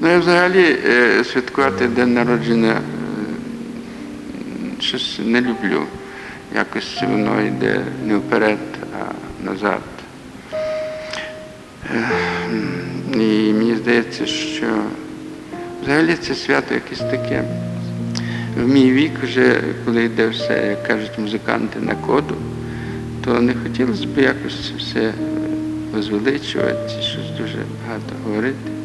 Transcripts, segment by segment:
Ну, я взагалі е, святкувати день народження е, щось не люблю. Якось воно йде не вперед, а назад. Е, І мені здається, що взагалі це свято якесь таке. В мій вік вже, коли йде все, як кажуть музиканти, на коду, то не хотілося б якось все возвеличувати, щось дуже багато говорити.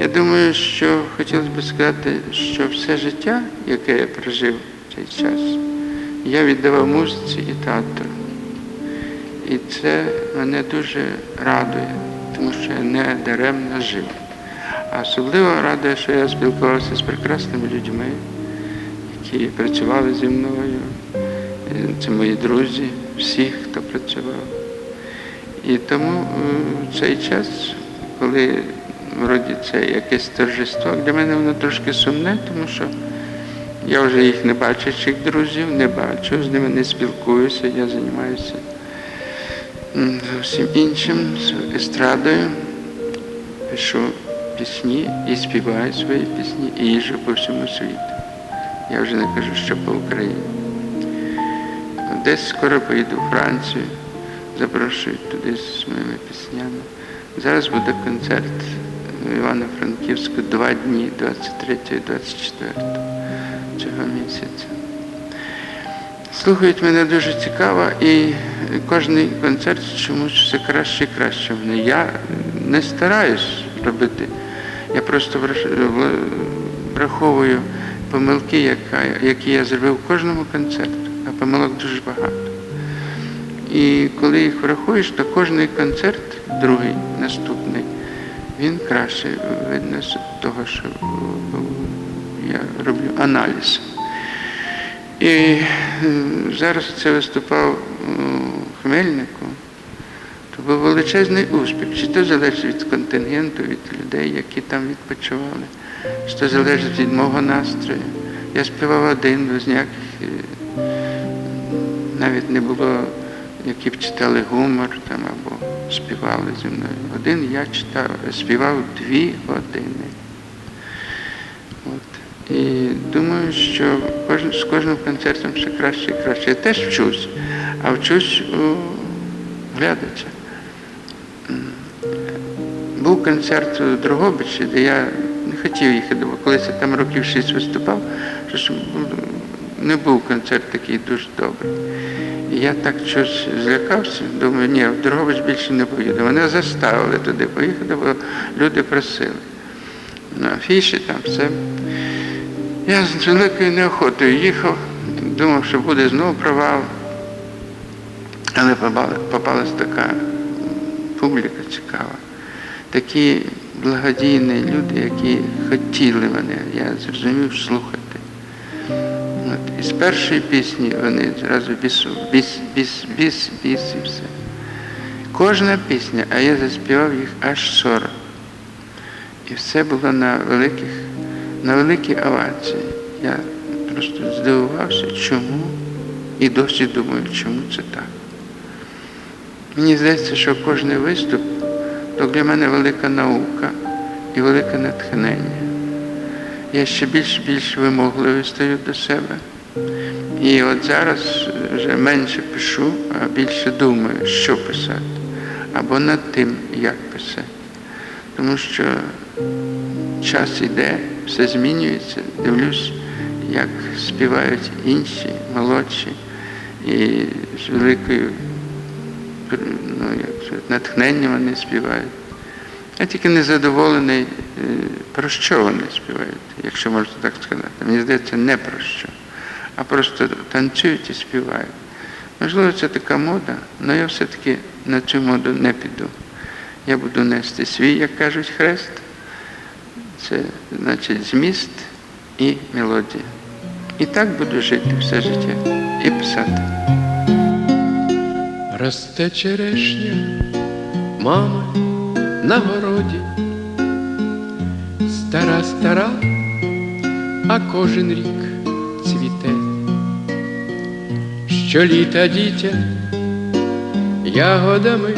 Я думаю, що хотілося б сказати, що все життя, яке я прожив цей час, я віддавав музиці і театру. І це мене дуже радує, тому що я не даремно жив. А особливо радує, що я спілкувався з прекрасними людьми, які працювали зі мною. Це мої друзі, всі, хто працював. І тому е, цей час, коли вроді це якесь торжество, для мене воно трошки сумне, тому що я вже їх не бачу, цих друзів, не бачу, з ними не спілкуюся, я займаюся м, зовсім іншим, естрадою, пишу пісні і співаю свої пісні, і їжджу по всьому світу. Я вже не кажу, що по Україні. Десь скоро поїду у Францію, запрошують туди з моїми піснями. Зараз буде концерт в Івано-Франківську два дні, 23 і 24 цього місяця. Слухають мене дуже цікаво і кожен концерт чомусь все краще і краще в мене. Я не стараюсь робити, я просто враховую помилки, які я зробив в кожному концерті, а помилок дуже багато. І коли їх врахуєш, то кожний концерт, другий, наступний, він краще видно з того, що е, я роблю аналіз. І е, зараз це виступав у Хмельнику, то був величезний успіх. Чи то залежить від контингенту, від людей, які там відпочивали, чи то залежить від мого настрою. Я співав один, без ніяких е, навіть не було, які б читали гумор там або співали зі мною. Один я читав, співав дві години. От. І думаю, що кожен, з кожним концертом все краще і краще. Я теж вчусь, а вчусь у глядача. Був концерт у Дрогобичі, де я не хотів їхати, бо колись я там років шість виступав, що не був концерт такий дуже добрий. Я так щось злякався, думаю, ні, в Дрогобич більше не поїду. Мене заставили туди поїхати, бо люди просили. На афіші там все. Я з великою неохотою їхав, думав, що буде знову провал. Але попала- попалась така публіка цікава. Такі благодійні люди, які хотіли мене, я зрозумів слухати. Першої пісні вони зразу біс, біс, біс, біс, біс і все. Кожна пісня, а я заспівав їх аж 40. І все було на великих, на великій овації. Я просто здивувався, чому, і досі думаю, чому це так. Мені здається, що кожен виступ то для мене велика наука і велике натхнення. Я ще більш більш вимогливий стаю до себе. І от зараз вже менше пишу, а більше думаю, що писати, або над тим, як писати. Тому що час іде, все змінюється, дивлюсь, як співають інші, молодші, і з великою ну, як сказати, натхненням вони співають. Я тільки незадоволений, е, про що вони співають, якщо можна так сказати. Мені здається, не про що, а просто танцюють і співають. Можливо, це така мода, але я все-таки на цю моду не піду. Я буду нести свій, як кажуть, хрест. Це значить зміст і мелодія. І так буду жити все життя і писати. Росте черешня, мама на городі, стара, стара, а кожен рік Щоліта дітя ягодами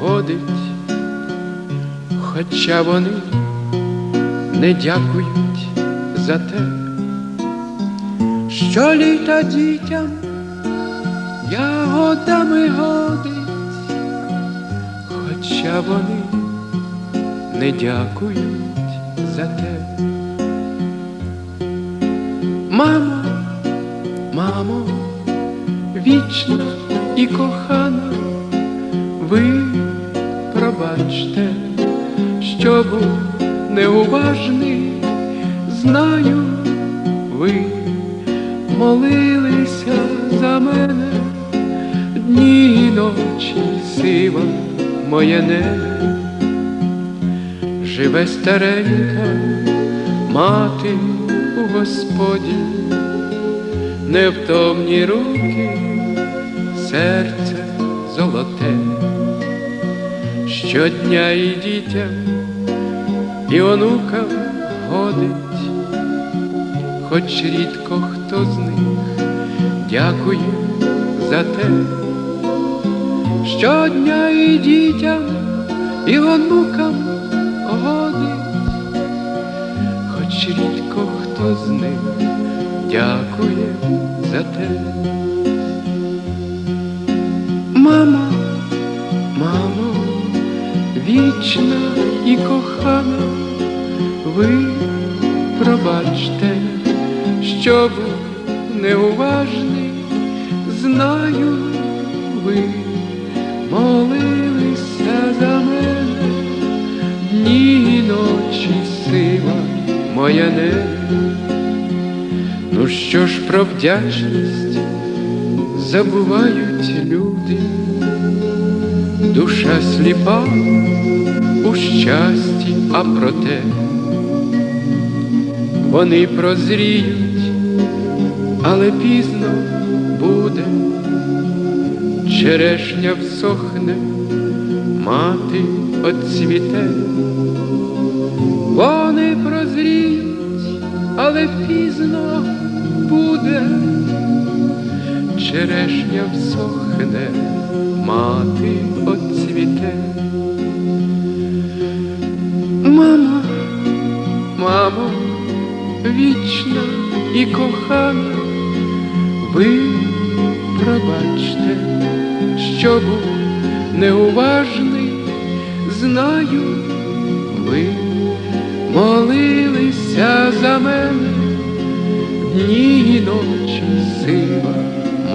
годить, хоча вони не дякують за те, що літа дітям ягодами годить, хоча вони не дякують за те. Мамо, мамо, вічна і кохана, ви пробачте, що був неуважний, знаю, ви молилися за мене, дні і ночі сива моє небо, живе старенька мати у Господі, невтомні руки, серце золоте, щодня і дітям, і онукам годить, хоч рідко хто з них дякує за те, щодня і дітям, і онукам годить, хоч рідко хто з них дякує за те. Мамо, мамо, вічна і кохана, ви пробачте, що був неуважний, знаю, ви молилися за мене, дні і ночі сила моя небо. Ну що ж про вдячність забувають люди, душа сліпа у щасті, а проте вони прозріють, але пізно буде, черешня всохне, мати оцвіте, черешня всохне, мати оцвіте. Мамо, мамо, вічна і кохана, ви пробачте, що був неуважний, знаю, ви молилися за мене, дні і ночі сива